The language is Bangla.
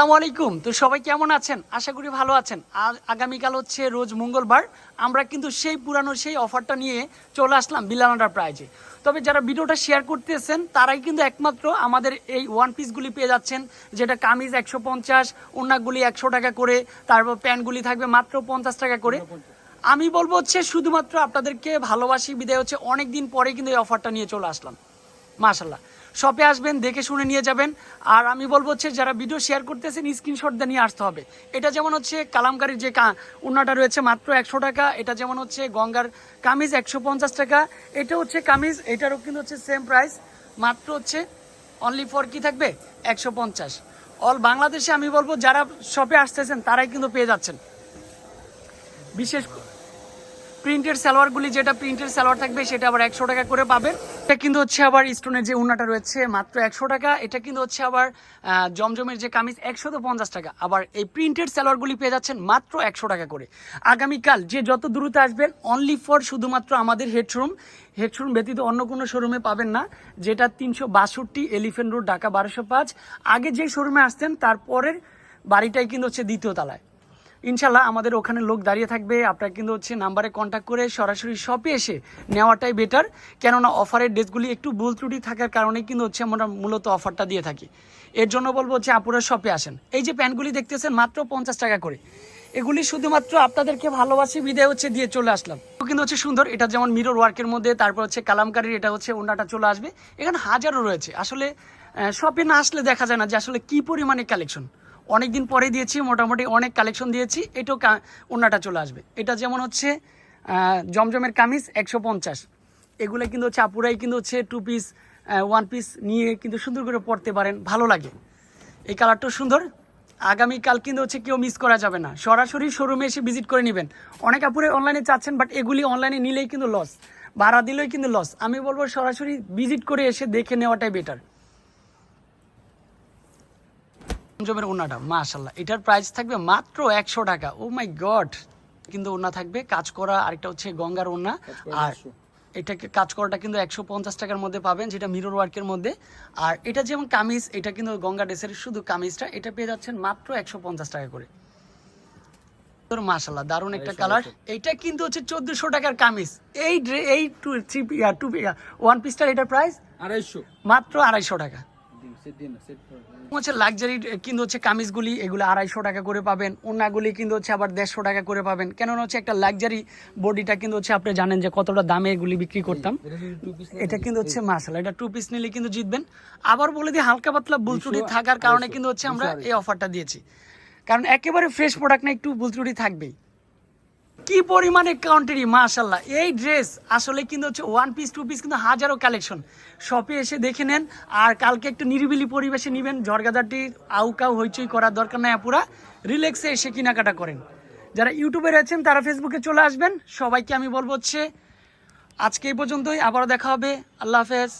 আসসালামু আলাইকুম। তো সবাই কেমন আছেন? আশা করি ভালো আছেন। আগামীকাল হচ্ছে রোজ মঙ্গলবার। আমরা কিন্তু সেই পুরানো সেই অফারটা নিয়ে চলে আসলাম বিলানাডার প্রাইজে। তবে যারা ভিডিওটা শেয়ার করতেছেন, তারাই কিন্তু একমাত্র আমাদের এই ওয়ান পিসগুলি পেয়ে যাচ্ছেন, যেটা কামিজ একশো পঞ্চাশ ওনাগুলি একশো টাকা করে, তারপর প্যান্টগুলি থাকবে মাত্র পঞ্চাশ টাকা করে। আমি বলব হচ্ছে, শুধুমাত্র আপনাদেরকে ভালোবাসি, বিদায় হচ্ছে অনেক দিন পরে কিন্তু এই অফারটা নিয়ে চলে আসলাম। মাশাল্লাহ শপে আসবেন, দেখে শুনে নিয়ে যাবেন। আর আমি বলব হচ্ছে, যারা ভিডিও শেয়ার করতেছেন স্ক্রিনশট দিয়ে নিয়ে আসতে হবে। এটা যেমন হচ্ছে, কালামকারির যে উন্নাটা রয়েছে, মাত্র একশো টাকা। এটা যেমন হচ্ছে, গঙ্গার কামিজ একশো পঞ্চাশ টাকা। এটা হচ্ছে কামিজ, এটারও কিন্তু হচ্ছে সেম প্রাইস মাত্র হচ্ছে অনলি ফর কি থাকবে? একশো পঞ্চাশ। অল বাংলাদেশে আমি বলব, যারা শপে আসতেছেন, তারাই কিন্তু পেয়ে যাচ্ছেন। বিশেষ প্রিন্টের সালোয়ারগুলি, যেটা প্রিন্টের সালোয়ার থাকবে, সেটা আবার একশো টাকা করে পাবেন। এটা কিন্তু হচ্ছে আবার স্টোনের যে উন্নাটা রয়েছে, মাত্র একশো টাকা। এটা কিন্তু হচ্ছে আবার জমজমের যে কামিজ একশো পঞ্চাশ টাকা। আবার এই প্রিন্টেড সালোয়ারগুলি পেয়ে যাচ্ছেন মাত্র একশো টাকা করে। আগামীকাল যে যত দ্রুত আসবেন অনলি ফর শুধুমাত্র আমাদের হেডশোরুম হেডশোরুম ব্যতীত অন্য কোনো শোরুমে পাবেন না, যেটা তিনশো বাষট্টি এলিফেন্ট রোড ঢাকা বারোশো পাঁচ। আগে যে শোরুমে আসতেন, তারপরের বাড়িটাই কিন্তু হচ্ছে দ্বিতীয় তলায়। ইনশাল্লাহ আমাদের ওখানে লোক দাঁড়িয়ে থাকবে। আপনারা কিন্তু হচ্ছে নাম্বারে কন্ট্যাক্ট করে সরাসরি শপে এসে নেওয়াটাই বেটার কেননা অফারের ডেটগুলি একটু ভুল ত্রুটি থাকার কারণে কিন্তু হচ্ছে আমরা মূলত অফারটা দিয়ে থাকি। এর জন্য বলব হচ্ছে আপুরা শপে আসেন। এই যে প্যান্টগুলি দেখতেছেন মাত্র পঞ্চাশ টাকা করে। এগুলি শুধুমাত্র আপনাদেরকে ভালোবাসি বিদায় হচ্ছে দিয়ে চলে আসলাম। কিন্তু হচ্ছে সুন্দর। এটা যেমন মিরর ওয়ার্কের মধ্যে, তারপর হচ্ছে কালামকারির এটা হচ্ছে ওনাটা চলে আসবে। এখানে হাজারও রয়েছে। আসলে শপে না আসলে দেখা যায় না যে আসলে কি পরিমাণে কালেকশন অনেকদিন পরে দিয়েছি, মোটামুটি অনেক কালেকশন দিয়েছি, এটাও ওড়নাটা চলে আসবে। এটা যেমন হচ্ছে জমজমের কামিজ একশো পঞ্চাশ। এগুলো কিন্তু হচ্ছে আপুরাই কিন্তু হচ্ছে টু পিস ওয়ান পিস নিয়ে কিন্তু সুন্দর করে পড়তে পারেন, ভালো লাগে। এই কালারটাও সুন্দর। আগামীকাল কিন্তু হচ্ছে কেউ মিস করা যাবে না। সরাসরি শোরুমে এসে ভিজিট করে নেবেন। অনেক আপুরে অনলাইনে চাচ্ছেন বাট এগুলি অনলাইনে নিলেই কিন্তু লস ভাড়া দিলেই কিন্তু লস আমি বলব সরাসরি ভিজিট করে এসে দেখে নেওয়াটাই বেটার জমের ওনাটা মাশাল্লাহ এটার প্রাইস থাকবে মাত্র একশো টাকা। ও মাই গড কিন্তু ওনা থাকবে কাজ করা আরেকটা হচ্ছে গঙ্গার ওনা আর এটাকে কাজ করাটা কিন্তু একশো পঞ্চাশ টাকার মধ্যে পাবেন যেটা মিরর ওয়ার্কের মধ্যে। আর এটা যেমন কামিজ এটা কিন্তু গঙ্গা ড্রেসের শুধু কামিজটা এটা পেয়ে যাচ্ছেন মাত্র একশো পঞ্চাশ টাকা করে। তোর মাশাল্লাহ দারুণ একটা কালার এইটা কিন্তু হচ্ছে চোদ্দশো টাকার কামিজ। এই এই টু থ্রি টু ওয়ান পিসটার এটার প্রাইস আড়াইশো। মাত্র আড়াইশো টাকা। হচ্ছে লাক্সারি কিন্তু হচ্ছে কামিজগুলি এগুলো আড়াইশো টাকা করে পাবেন। ওনাগুলি কিন্তু হচ্ছে আবার দেড়শো টাকা করে পাবেন। কেননা হচ্ছে একটা লাক্সারি বডিটা কিন্তু হচ্ছে আপনি জানেন যে কতটা দামে এগুলি বিক্রি করতাম। এটা কিন্তু হচ্ছে মাসালা এটা টু পিস নিলে কিন্তু জিতবেন। আবার বলে দিই হালকা পাতলা বুলচুটি থাকার কারণে কিন্তু হচ্ছে আমরা এই অফারটা দিয়েছি। কারণ একেবারে ফ্রেশ প্রোডাক্ট না একটু বুলচুটি থাকবেই। কি পরিমাণে কাউন্টারি মাশাল্লাহ এই ড্রেস আসলে কিন্তু হচ্ছে ওয়ান পিস টু পিস কিন্তু হাজারো কালেকশন শপে এসে দেখে নেন, আর কালকে একটু নিরিবিলি পরিবেশে নেবেন ঝড়গাদারটি আউকাউ হইচই করার দরকার নাই পুরা রিল্যাক্সে এসে কেনাকাটা করেন। যারা ইউটিউবে রয়েছেন, তারা ফেসবুকে চলে আসবেন। সবাইকে আমি বলব হচ্ছে, আজকে এই পর্যন্তই। আবারও দেখা হবে। আল্লাহ হাফেজ।